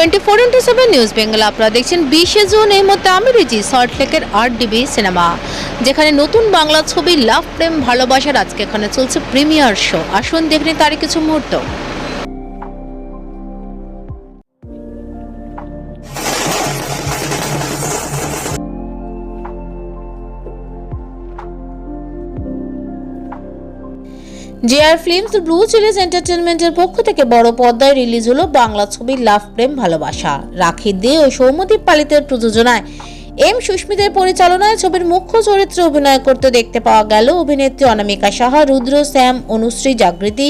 Twenty four into seven news Bengal আপনারা দেখছেন বিশে জুন, এই মুহূর্তে আমি রয়েছি সল্টলেকের আট ডিবি সিনেমা যেখানে নতুন বাংলা ছবি লাভ প্রেম ভালোবাসার আজকে এখানে চলছে প্রিমিয়ার শো আসুন দেখে তারই কিছু মুহূর্ত। জেআর ফিল্মস ব্লু চিলিজ এন্টারটেনমেন্টের পক্ষ থেকে বড় পর্দায় রিলিজ হলো বাংলা ছবি লাভ প্রেম ভালোবাসা রাখি দে ও সৌমদীপ পালিতের প্রযোজনায় এম সুস্মিতের পরিচালনায় ছবির মুখ্য চরিত্রে অভিনয় করতে দেখতে পাওয়া গেল অভিনেত্রী অনামিকা সাহা, রুদ্র, শ্যাম, অনুশ্রী, জাগৃতি,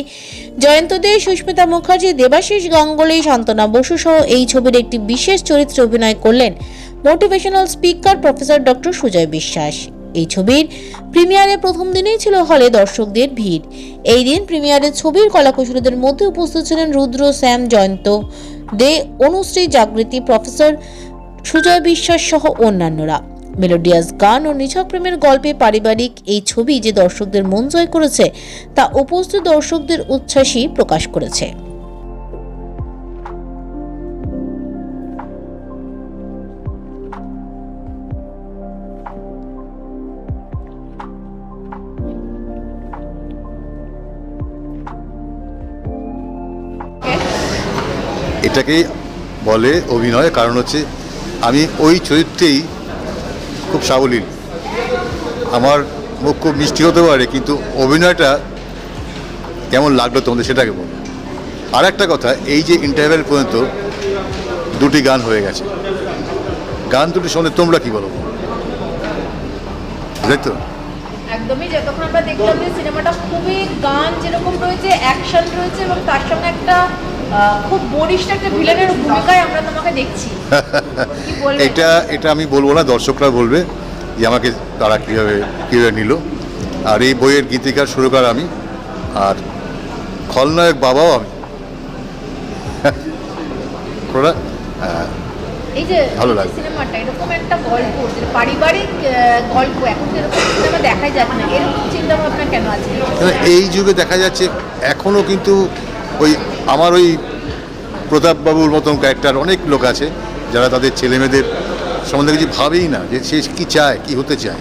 জয়ন্ত দে, সুস্মিতা মুখার্জি, দেবাশিস গাঙ্গুলি, শান্তনা বসু সহ এই ছবির একটি বিশেষ চরিত্রে অভিনয় করলেন motivational speaker professor doctor Sujoy Biswas. এই ছবির প্রিমিয়ারে প্রথম দিনেই ছিল হলে দর্শকদের ভিড়। এই দিন প্রিমিয়ারের ছবির কলাকুশলীদের মধ্যে উপস্থিত ছিলেন রুদ্র শ্যাম জয়ন্ত দে, অনুশ্রী, জাগৃতি, প্রফেসর সুজয় বিশ্বাস সহ অন্যান্যরা। মেলোডিয়াস গান ও নিছক প্রেমের গল্পে পারিবারিক এই ছবি যে দর্শকদের মন জয় করেছে, তা উপস্থিত দর্শকদের উচ্ছ্বাসই প্রকাশ করেছে। এটাকেই বলে অভিনয়, কারণ হচ্ছে আমি ওই চরিত্রেই খুব সাবলীল। আমার মুখ খুব মিষ্টি হতে পারে, কিন্তু অভিনয়টা কেমন লাগল তোমাদের সেটাকে বলো। আর একটা কথা, এই যে ইন্টারভেল পর্যন্ত দুটি গান হয়ে গেছে, গান দুটি শুনে তোমরা কি বলো? তো? একদমই, যতক্ষণ আমরা দেখলাম যে সিনেমাটা খুবই গান যেরকম রয়েছে অ্যাকশন রয়েছে এবং তার সঙ্গে একটা খুব বরিষ্ঠ একটা ভিলেনের ভূমিকায় আমরা তোমাকে দেখছি। এটা এটা আমি বলব না দর্শকরা বলবে যে আমাকে তারা কীভাবে কীভাবে নিল। আর এই বইয়ের গীতিকার সুরকার আমি আর খলনায়ক বাবাও আমি। ওরা এই যে ভালো লাগে। সিনেমাটা এরকম একটা গল্প পারিবারিক গল্প এখন যেরকম সিনেমা দেখা যায় না এরকম চিন্তা ভাবনা কেন আছে? এই যুগে দেখা যাচ্ছে এখনও কিন্তু ওই আমার ওই প্রতাপবাবুর মতন ক্যারেক্টার অনেক লোক আছে যারা তাদের ছেলেমেয়েদের সম্বন্ধে কিছু ভাবেই না যে সে কী চায়, কী হতে চায়।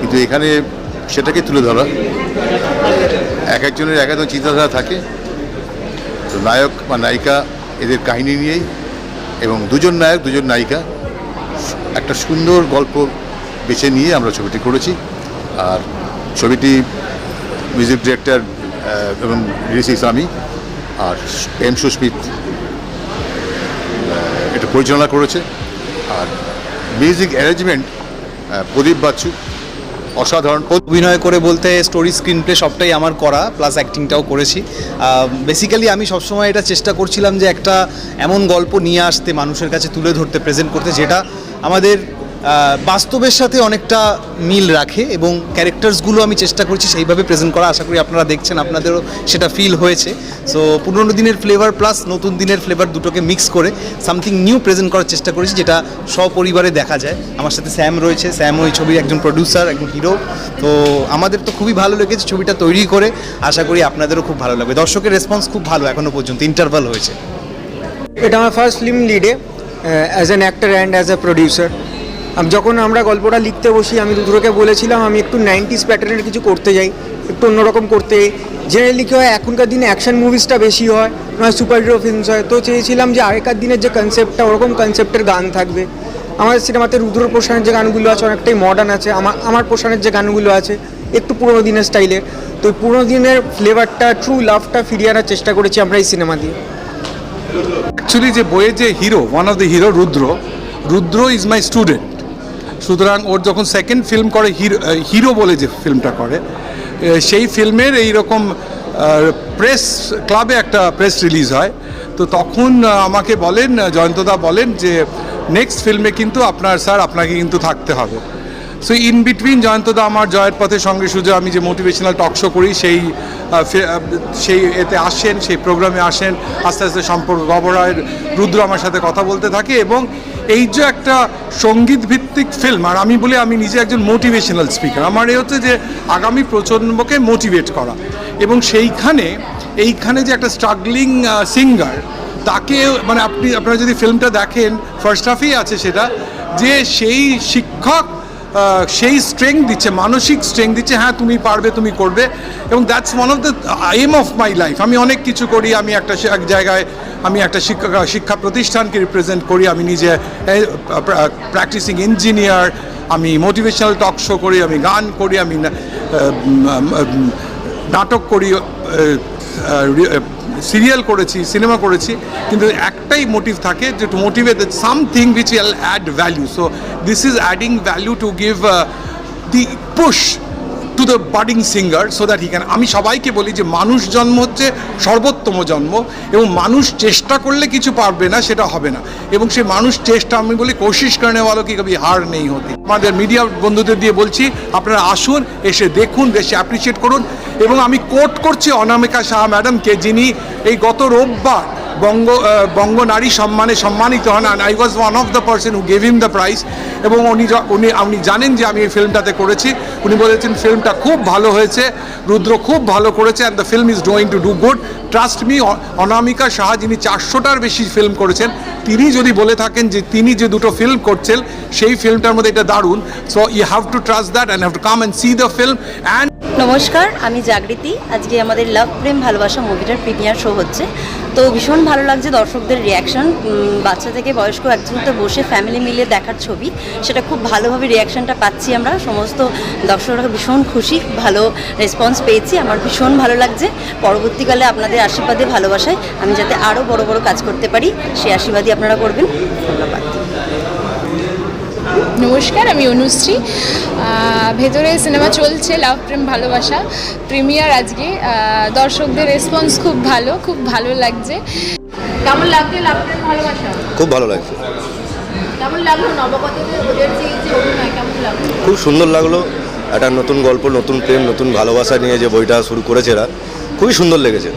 কিন্তু এখানে সেটাকে তুলে ধরা। এক একজনের এক একজন চিন্তাধারা থাকে। তো নায়ক বা নায়িকা এদের কাহিনী নিয়েই এবং দুজন নায়ক, দুজন নায়িকা একটা সুন্দর গল্প বেছে নিয়ে আমরা ছবিটি করেছি। আর ছবিটি মিউজিক ডিরেক্টর এবং লিরিক্স আমি আর এম সুস্মিত এটা পরিচালনা করেছে। আর মিউজিক অ্যারেঞ্জমেন্ট প্রদীপ বাচ্চু, অসাধারণ। অভিনয় করে বলতে স্টোরি স্ক্রিন প্লে সবটাই আমার করা প্লাস অ্যাক্টিংটাও করেছি। বেসিক্যালি আমি সবসময় এটা চেষ্টা করছিলাম যে একটা এমন গল্প নিয়ে আসতে মানুষের কাছে তুলে ধরতে প্রেজেন্ট করতে, যেটা আমাদের বাস্তবের সাথে অনেকটা মিল রাখে এবং ক্যারেক্টার্সগুলো আমি চেষ্টা করছি সেইভাবে প্রেজেন্ট করা। আশা করি আপনারা দেখছেন, আপনাদেরও সেটা ফিল হয়েছে। সো পুরনো দিনের ফ্লেভার প্লাস নতুন দিনের ফ্লেভার দুটোকে মিক্স করে সামথিং নিউ প্রেজেন্ট করার চেষ্টা করেছি যেটা সপরিবারে দেখা যায়। আমার সাথে স্যাম রয়েছে। স্যাম ওই ছবির একজন প্রডিউসার একজন হিরো তো, আমাদের তো খুবই ভালো লেগেছে ছবিটা তৈরি করে। আশা করি আপনাদেরও খুব ভালো লাগবে। দর্শকের রেসপন্স খুব ভালো এখনও পর্যন্ত ইন্টারভাল হয়েছে। এটা আমার first film লিডে as an actor and as a producer যখন আমরা গল্পটা লিখতে বসি, আমি দুধুরকে বলেছিলাম, আমি একটু নাইনটিস প্যাটার্নের কিছু করতে যাই, একটু অন্যরকম করতে জেনারেলি কী হয়, এখনকার দিনে অ্যাকশন মুভিসটা বেশি হয় নয় সুপার হিরো ফিল্মস হয়। তো চেয়েছিলাম যে আগেকার দিনের যে কনসেপ্টটা ওরকম কনসেপ্টের গান থাকবে। আমাদের সিনেমাতে রুদ্র প্রসানের যে গানগুলো আছে, অনেকটাই মডার্ন আছে। আমার আমার প্রসানের যে গানগুলো আছে, একটু পুরোনো দিনের স্টাইলের তো পুরোনো দিনের ফ্লেভারটা ট্রু লাভটা ফিরিয়ে আনার চেষ্টা করেছি আমরা এই সিনেমা দিয়ে। অ্যাকচুয়ালি যে বইয়ের যে hero one of the hero Rudra Rudra is my student সুতরাং ওর যখন সেকেন্ড ফিল্ম করে হিরো বলে যে ফিল্মটা করে সেই ফিল্মের এইরকম প্রেস ক্লাবে একটা প্রেস রিলিজ হয়। তো তখন আমাকে বলেন জয়ন্তদা বলেন যে নেক্সট ফিল্মে কিন্তু আপনার স্যার আপনাকে কিন্তু থাকতে হবে। সো ইন বিটুইন জয়ন্তদা আমার জয়ের পথের সঙ্গে সুযোগ আমি যে মোটিভেশনাল টক শো করি, সেই সেই এতে আসেন, সেই প্রোগ্রামে আসেন। আস্তে আস্তে সম্পর্ক গবরায়ের রুদ্র আমার সাথে কথা বলতে থাকে এবং এই যে একটা সংগীত ভিত্তিক ফিল্ম আর আমি বলি, আমি নিজে একজন মোটিভেশনাল স্পিকার আমার এ হচ্ছে যে আগামী প্রজন্মকে মোটিভেট করা। এবং সেইখানে, এইখানে যে একটা স্ট্রাগলিং সিঙ্গার তাকে মানে আপনি, আপনারা যদি ফিল্মটা দেখেন ফার্স্ট হাফেই আছে সেটা, যে সেই শিক্ষক সেই স্ট্রেংথ দিচ্ছে, মানসিক স্ট্রেংথ দিচ্ছে হ্যাঁ তুমি পারবে, তুমি করবে। এবং that's one of the aim of my life আমি অনেক কিছু করি, আমি একটা এক জায়গায় আমি একটা শিক্ষা শিক্ষা প্রতিষ্ঠানকে রিপ্রেজেন্ট করি, আমি নিজে প্র্যাকটিসিং ইঞ্জিনিয়ার আমি মোটিভেশনাল টক শো করি, আমি গান করি, আমি নাটক করি সিরিয়াল করেছি, সিনেমা করেছি, কিন্তু একটাই মোটিভ থাকে যে to motivate something which will add value so this is adding value to give the push to the budding singer so that he can আমি সবাইকে বলি যে মানুষ জন্ম হচ্ছে সর্বোত্তম জন্ম এবং মানুষ চেষ্টা করলে কিছু পারবে না, সেটা হবে না। এবং সে মানুষ চেষ্টা, আমি বলি কোশিশ করনে वालों কি কবি হার নেই হতি। আমাদের মিডিয়া বন্ধুদের দিয়ে বলছি, আপনারা আসুন, এসে দেখুন, এসে অ্যাপ্রিসিয়েট করুন। এবং আমি কোট করছি অনামিকা শাহ ম্যাডামকে, যিনি এই গত রোববার বঙ্গ বঙ্গ নারী সম্মানে সম্মানিত হন and I was one of the person who gave him the prize এবং উনি উনি আপনি জানেন যে আমি এই ফিল্মটাতে করেছি। উনি বলেছেন, ফিল্মটা খুব ভালো হয়েছে, রুদ্র খুব ভালো করেছে and the film is doing to do good trust me Anamika Saha যিনি চারশোটার বেশি ফিল্ম করেছেন, তিনি যদি বলে থাকেন যে তিনি যে দুটো ফিল্ম করছেন, সেই ফিল্মটার মধ্যে এটা দারুণ। So you have to trust that and have to come and see the film and নমস্কার, আমি জাগৃতি। আজকে আমাদের লাভ প্রেম ভালোবাসা মুভিটার প্রিমিয়ার শো হচ্ছে। তো ভীষণ ভালো লাগছে দর্শকদের রিয়াকশন বাচ্চা থেকে বয়স্ক একজন তো বসে ফ্যামিলি মিলে দেখার ছবি। সেটা খুব ভালোভাবে রিয়াকশনটা পাচ্ছি আমরা। সমস্ত দর্শকরা ভীষণ খুশি, ভালো রেসপন্স পেয়েছি। আমার ভীষণ ভালো লাগছে। পরবর্তীকালে আপনাদের আশীর্বাদে ভালোবাসায় আমি যাতে আরও বড় বড় কাজ করতে পারি সেই আশীর্বাদই আপনারা করবেন। ধন্যবাদ। নমস্কার আমি অনুশ্রী। ভেতরে সিনেমা চলছে লাভ প্রেম ভালোবাসা। প্রিমিয়ার আজকে। দর্শকদের রেসপন্স খুব ভালো খুব ভালো লাগছে। কেমন লাগছে লাভ প্রেম ভালোবাসা? খুব ভালো লাগছে। কেমন লাগল নবগতদের ওদের যে যে অভিনয় কেমন লাগল? খুব সুন্দর লাগল। একটা নতুন গল্প নতুন প্রেম নতুন ভালোবাসা নিয়ে যে বইটা শুরু করেছে এরা। খুবই সুন্দর লেগেছে।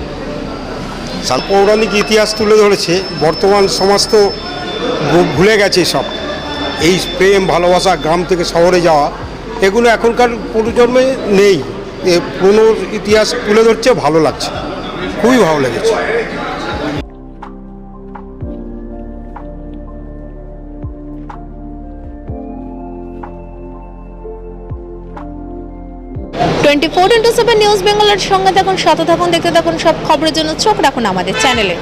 পৌরাণিক ইতিহাস তুলে ধরেছে। বর্তমান সমাজ তো ভুলে গেছে সব। এই প্রেম, ভালোবাসা, গ্রাম থেকে শহরে যাওয়া, এগুলো এখনকার প্রজন্মে নেই। পুরনো ইতিহাস তুলে ধরছে, ভালো লাগছে। খুবই ভালো লেগেছে। Twenty four into seven news বেঙ্গলের সঙ্গে থাকুন, সাথে থাকুন, দেখতে থাকুন সব খবরের জন্য চোখ রাখুন আমাদের চ্যানেলে।